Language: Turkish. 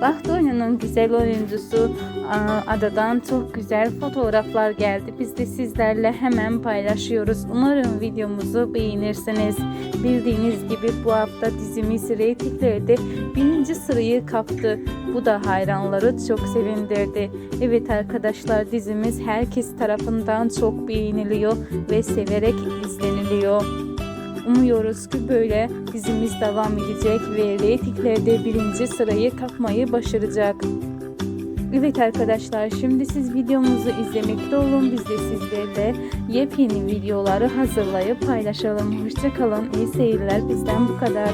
Baht oyununun güzel oyuncusu Adadan çok güzel fotoğraflar geldi. Biz de sizlerle hemen paylaşıyoruz. Umarım videomuzu beğenirsiniz. Bildiğiniz gibi bu hafta dizimiz reytinglerde birinci sırayı kaptı. Bu da hayranları çok sevindirdi. Evet arkadaşlar dizimiz herkes tarafından çok beğeniliyor ve severek izleniliyor. Umuyoruz ki böyle dizimiz devam edecek ve reytinglerde birinci sırayı kapmayı başaracak. Evet arkadaşlar şimdi siz videomuzu izlemekte olun. Biz de sizlerle yepyeni videoları hazırlayıp paylaşalım. Hoşçakalın. İyi seyirler. Bizden bu kadar.